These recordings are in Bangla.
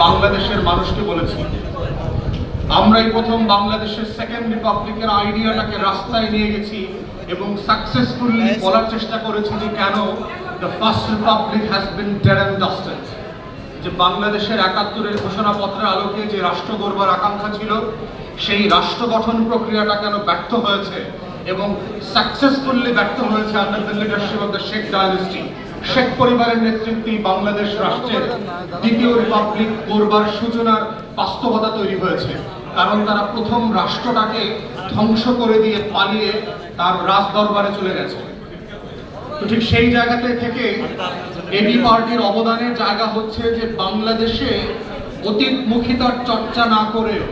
বাংলাদেশের মানুষকে বলেছি আমরাই প্রথম বাংলাদেশের সেকেন্ড রিপাবলিকের আইডিয়াটাকে রাস্তায় নিয়ে গেছি এবং সাকসেসফুলি বলার চেষ্টা করেছি যে কেন the first republic has been dead and dusted যে বাংলাদেশের একাত্তরের ঘোষণাপত্রের আলোকে যে রাষ্ট্র গড়বার আকাঙ্ক্ষা ছিল সেই রাষ্ট্র গঠন প্রক্রিয়াটা কেন ব্যর্থ হয়েছে এবং সাকসেসফুলি ব্যর্থ হয়েছে under the leadership of the Sheikh ডায়ালিস্টি Sheikh পরিবারের নেতৃত্বেই বাংলাদেশ রাষ্ট্রের দ্বিতীয় রিপাবলিক গড়বার সূচনার বাস্তবতা তৈরি হয়েছে। কারণ তারা প্রথম রাষ্ট্রটাকে ধ্বংস করে দিয়ে পালিয়ে তার রাজ দরবারে চলে গেছে। ঠিক সেই জায়গাতে থেকে এবি পার্টির অবদানের জায়গা হচ্ছে যে বাংলাদেশে অতীতমুখিতার চর্চা না করেও,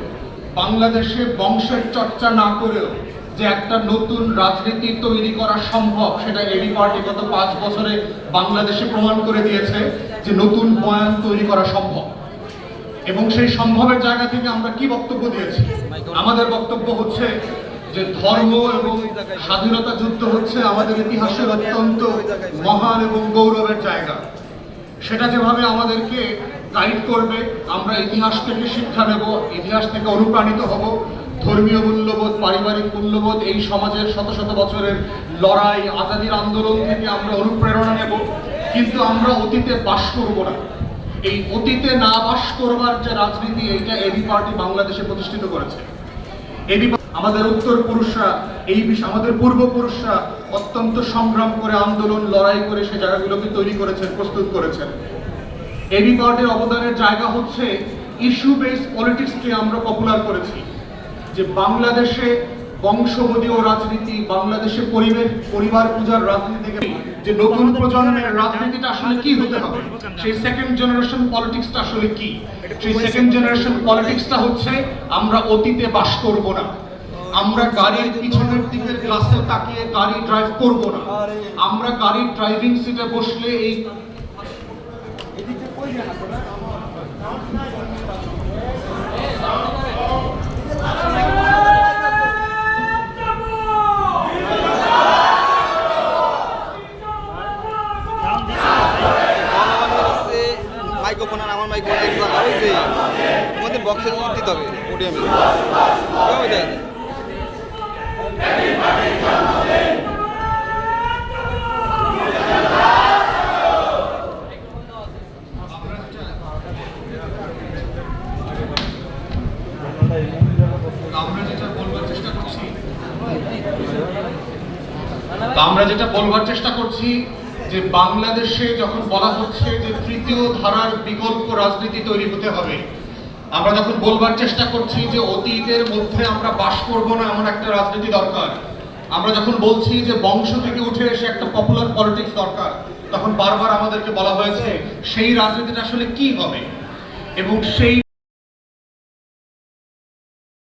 বাংলাদেশে বংশের চর্চা না করেও যে একটা নতুন রাজনীতি তৈরি করা সম্ভব, সেটা এবি পার্টি গত পাঁচ বছরে বাংলাদেশে প্রমাণ করে দিয়েছে যে নতুন বয়ান তৈরি করা সম্ভব। এবং সেই সম্ভবের জায়গা থেকে আমরা কি বক্তব্য দিয়েছি? আমাদের বক্তব্য হচ্ছে যে ধর্ম এবং স্বাধীনতা যুদ্ধ হচ্ছে আমাদের ইতিহাসের অত্যন্ত মহান এবং গৌরবের জায়গা। সেটা যেভাবে আমাদেরকে গাইড করবে, আমরা ইতিহাস থেকে শিক্ষা নেব, ইতিহাস থেকে অনুপ্রাণিত হব ধর্মীয় মূল্যবোধ, পারিবারিক মূল্যবোধ, এই সমাজের শত শত বছরের লড়াই, আজাদির আন্দোলন থেকে আমরা অনুপ্রেরণা নেব, কিন্তু আমরা অতীতে বাস করব না। এই অতীতে না বাস করবার যে রাজনীতি, এইটা এবি পার্টি বাংলাদেশে প্রতিষ্ঠিত করেছে। এবি আমাদের উত্তর পুরুষরা এই বিষয় আমাদের পূর্বপুরুষরা অত্যন্ত সংগ্রাম করে, আন্দোলন, লড়াই করে সে জায়গাগুলোকে তৈরি করেছেন, প্রস্তুত করেছেন। এবি পার্টির অবদানের জায়গা হচ্ছে ইস্যু বেসড পলিটিক্সকে আমরা পপুলার করেছি। যে বাংলাদেশে বংশগতীয় রাজনীতি, বাংলাদেশে পরিবেশ, পরিবার পূজার রাজনীতি থেকে যে নতুন প্রজন্মের রাজনীতিটা আসলে কি হতে হবে? সেই সেকেন্ড জেনারেশন পলিটিক্সটা আসলে কি? সেই সেকেন্ড জেনারেশন পলিটিক্সটা হচ্ছে, আমরা অতীতে বাস করব না। আমরা গাড়ির পিছনের দিকের গ্লাসে তাকিয়ে গাড়ি ড্রাইভ করব না। আমরা গাড়ির ড্রাইভিং সিটে বসলে এই মাইক্রোফোন এক মধ্যে দিতে হবে বলবার চেষ্টা করছি তো আমরা যেটা বলবার চেষ্টা করছি যে বাংলাদেশে যখন বলা হচ্ছে যে তৃতীয় ধারার বিকল্প রাজনীতি তৈরি হতে হবে, আমরা যখন বলবার চেষ্টা করছি যে অতীতের মধ্যে আমরা বাস করব না এমন একটা রাজনীতি দরকার। আমরা যখন বলছি যে বংশ থেকে উঠে এসে একটা পপুলার পলিটিক্স দরকার, তখন বারবার আমাদেরকে বলা হয়েছে, সেই রাজনীতিটা আসলে কি হবে? এবং সেই